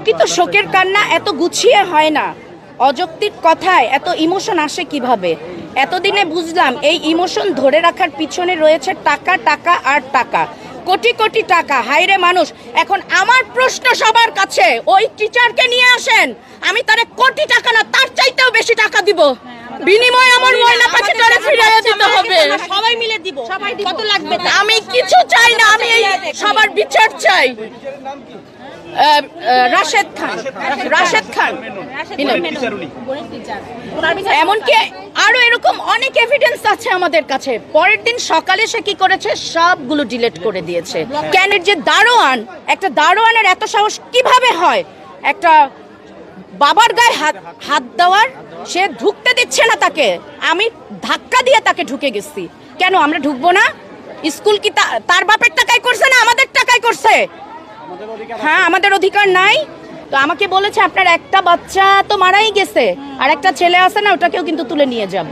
প্রকৃত শোকের কান্না এত গুছিয়ে হয় না। অযৌক্তিক কথায় এত ইমোশন আসে কীভাবে? এতদিনে বুঝলাম এই ইমোশন ধরে রাখার পিছনে রয়েছে টাকা টাকা আর টাকা। কোটি কোটি টাকা। হাইরে মানুষ, এখন আমার প্রশ্ন সবার কাছে, ওই টিচারকে নিয়ে আসেন? আমি তারে কোটি টাকা না, তার চাইতেও বেশি টাকা দিব। বিনিময়ে আমার ময়না পাখিটারে ফিরিয়ে দিতে হবে। সবাই মিলে দিব। সবাই কত লাগবে আমি কিছু চাই না আমি এই সবার বিচার চাই। রাশেদ খান। রাশেদ খান। এমনকি আরও এরকম অনেক এভিডেন্স আছে আমাদের কাছে। পরের দিন সকালে সে কি করেছে? সবগুলো ডিলিট করে দিয়েছে। কেন যে দারোয়ান একটা দারোয়ানের এত সাহস কীভাবে হয়? একটা বাবার গায়ে হাত হাত দেওয়ার, সে ঢুকতে দিচ্ছে না তাকে। আমি ধাক্কা দিয়ে তাকে ঢুকে গেছি। কেন, আমরা ঢুকবো না? স্কুল কি তার বাপের টাকায় করছে না আমাদের টাকায় করছে? হ্যাঁ আমাদের অধিকার নাই। তো আমাকে বলেছে, আপনার একটা বাচ্চা তো মারাই গেছে। আর একটা ছেলে আছে না, ওটাকেও কিন্তু তুলে নিয়ে যাব।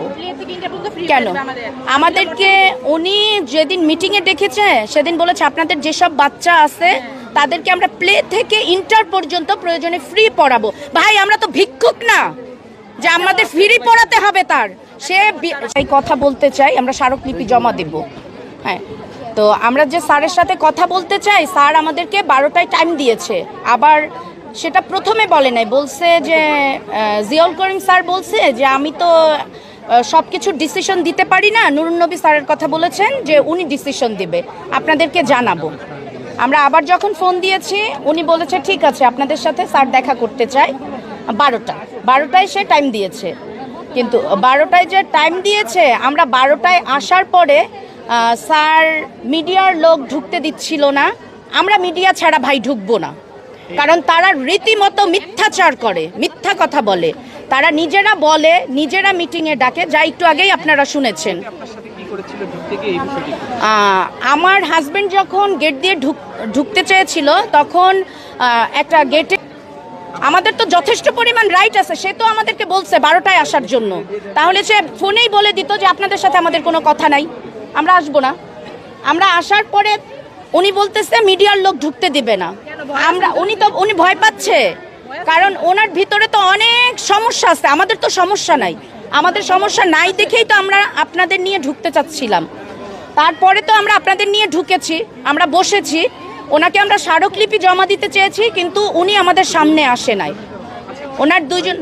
কেন? আমাদেরকে উনি যেদিন মিটিং এ ডেকেছে, সেদিন বলেছে, আপনাদের যেসব বাচ্চা আছে তাদেরকে আমরা প্লে থেকে ইন্টার পর্যন্ত প্রয়োজনে ফ্রি পড়াবো। ভাই আমরা তো ভিক্ষুক না। যে আমাদের ফ্রি পড়াতে হবে তার। সে কথা বলতে চাই আমরা স্মারকলিপি জমা দেব। হ্যাঁ। তো আমরা যে স্যারের সাথে কথা বলতে চাই স্যার আমাদেরকে বারোটায় টাইম দিয়েছে। আবার সেটা প্রথমে বলে নাই বলছে যে আহ, জিয়াউল করিম স্যার বলছে যে আমি তো সব কিছু ডিসিশন দিতে পারি না। নুরুন্নবী স্যারের কথা বলেছেন যে উনি ডিসিশন দিবে। আপনাদেরকে জানাব। আমরা আবার যখন ফোন দিয়েছি, উনি বলেছে, ঠিক আছে, আপনাদের সাথে স্যার দেখা করতে চাই। বারোটা। বারোটায় সে টাইম দিয়েছে। কিন্তু বারোটায় যে টাইম দিয়েছে, আমরা বারোটায় আসার পরে স্যার মিডিয়ার লোক ঢুকতে দিচ্ছিল না। আমরা মিডিয়া ছাড়া ভাই ঢুকবো না। কারণ তারা রীতিমতো মিথ্যাচার করে, মিথ্যা কথা বলে। তারা নিজেরা বলে, নিজেরা মিটিংয়ে ডাকে। যা একটু আগেই আপনারা শুনেছেন। করেছিল ঢুকতে গিয়ে এই বিষয়টি আমার হাজবেন্ড যখন গেট দিয়ে ঢুক- ঢুকতে চেয়েছিল তখন একটা গেটে আমাদের তো যথেষ্ট পরিমাণ রাইট আছে সে তো আমাদেরকে বলছে বারোটায় আসার জন্য। তাহলে সে ফোনেই বলে দিত যে আপনাদের সাথে আমাদের কোনো কথা নাই। আমরা আসব না। আমরা আসার পরে উনি বলতেছে মিডিয়ার লোক ঢুকতে দিবে না। আমরা উনি তো উনি ভয় পাচ্ছে। কারণ ওনার ভিতরে তো অনেক সমস্যা আছে আমাদের তো সমস্যা নাই। আমাদের সমস্যা নাই দেখেই তো আমরা আপনাদের নিয়ে ঢুকতে চাচ্ছিলাম। তারপরে তো আমরা আপনাদের নিয়ে ঢুকেছি, আমরা বসেছি। ওনাকে আমরা স্মারকলিপি জমা দিতে চেয়েছি, কিন্তু উনি আমাদের সামনে আসে নাই। ওনার দুজন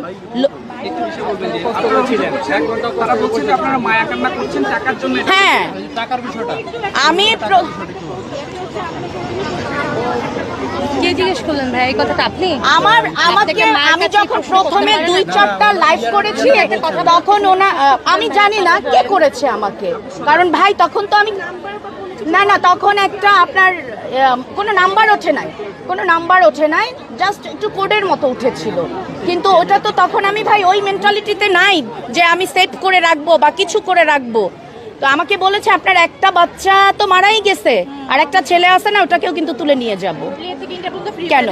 লো- একটু বেশি বলবেন যে আপনারা ছিলেন। তারা বলছে যে আপনারা মায়া কান্না করছেন টাকার জন্য এটা- হ্যাঁ। আমি কে জিজ্ঞেস করলেন ভাই? এই কথাটা আপনি? আমার আমাকে আমি যখন প্রথমে দুই চারটা লাইভ করেছি তখন ওনা আমি জানি না কে করেছে আমাকে। কারণ ভাই তখন তো আমি না না, তখন একটা আপনার কোনো নাম্বার ওঠে নাই। কোনো নাম্বার ওঠে নাই জাস্ট একটু কোডের মতো উঠেছিল। কিন্তু ওটা তো তখন আমি ভাই ওই মেন্টালিটিতে নাই যে আমি সেভ করে রাখব বা কিছু করে রাখব। তো আমাকে বলেছে, আপনার একটা বাচ্চা তো মারাই গেছে। আর একটা ছেলে আছে না, ওটাকেও কিন্তু তুলে নিয়ে যাব। কেন?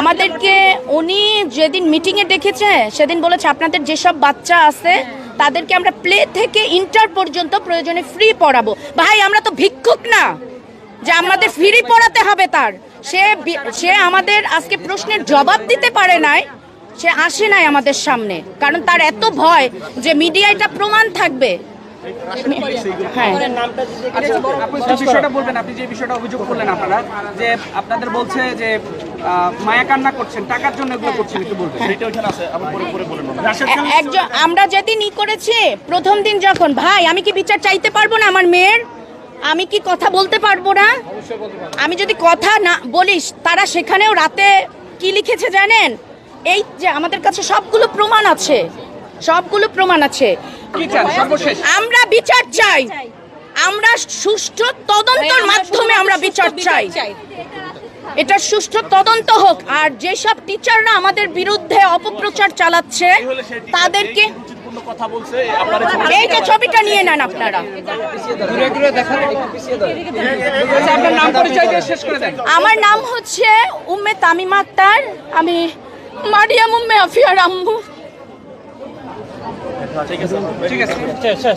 আমাদেরকে উনি যেদিন মিটিং এ ডেকেছে, সেদিন বলেছে, আপনাদের যেসব বাচ্চা আছে, তাদেরকে আমরা প্লে থেকে ইন্টার পর্যন্ত প্রয়োজনে ফ্রি পড়াবো। ভাই, আমরা তো ভিক্ষুক না, যে আমাদের ফ্রি পড়াতে হবে তার। সে সে আমাদের আজকে প্রশ্নের জবাব দিতে পারে নাই, সে আসে নাই আমাদের সামনে। কারণ তার এত ভয় যে মিডিয়া এটা প্রমাণ থাকবে। হ্যাঁ। আচ্ছা আপনি যে বিষয়টা বলবেন আপনি যে বিষয়টা অভিযোগ করলেন আপনারা যে আপনাদের বলছে যে মায়া কান্না করছেন টাকার জন্য এগুলো করছেন একটু বলবেন। সেটা ওখানে আছে আবার পরে পরে বলেন একজন আমরা যেদিন ই করেছি প্রথম দিন যখন ভাই আমি কি বিচার চাইতে পারব না আমার মেয়ের? আমি কি কথা বলতে পারব না? আমি যদি কথা না বলিস তারা সেখানেও রাতে কি লিখেছে জানেন? এই যে আমাদের কাছে সবগুলো প্রমাণ আছে। সবগুলো প্রমাণ আছে। আমরা বিচার চাই। আমরা সুষ্ঠু তদন্তর মাধ্যমে আমরা বিচার চাই। এটা সুষ্ঠু তদন্ত হোক আর যেসব টিচাররা আমাদের বিরুদ্ধে অপপ্রচার চালাচ্ছে তাদেরকে কথা বলছে? আপনারা এই যে ছবিটা নিয়ে নেন আপনারা। আচ্ছা আপনার নাম পরিচয় দিয়ে শেষ করে দেন। আমার নাম হচ্ছে উম্মে তামিম আক্তার আমি মারিয়াম উম্মে আফিয়ার আম্মু ঠিক আছে